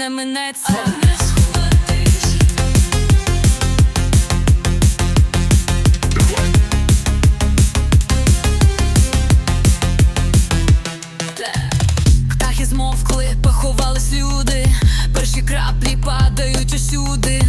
не минеться. Птахи змовкли, поховались люди, перші краплі падають усюди.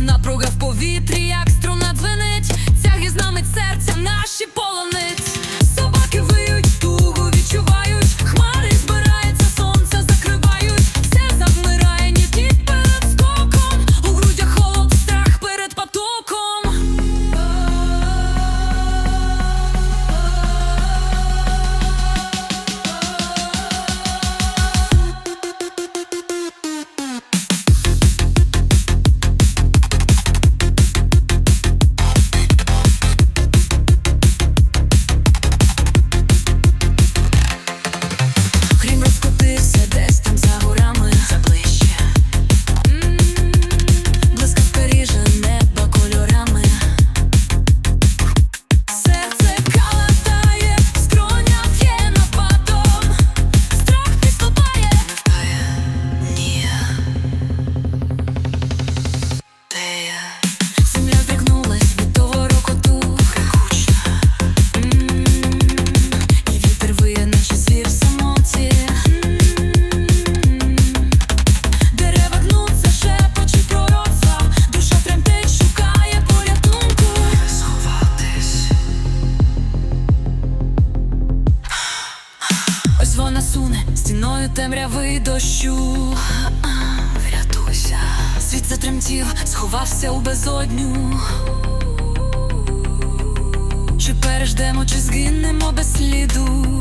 стіною темрявий дощу, врятуйся, світ затремтів, сховався у безодню. Чи переждемо, чи згинемо без сліду?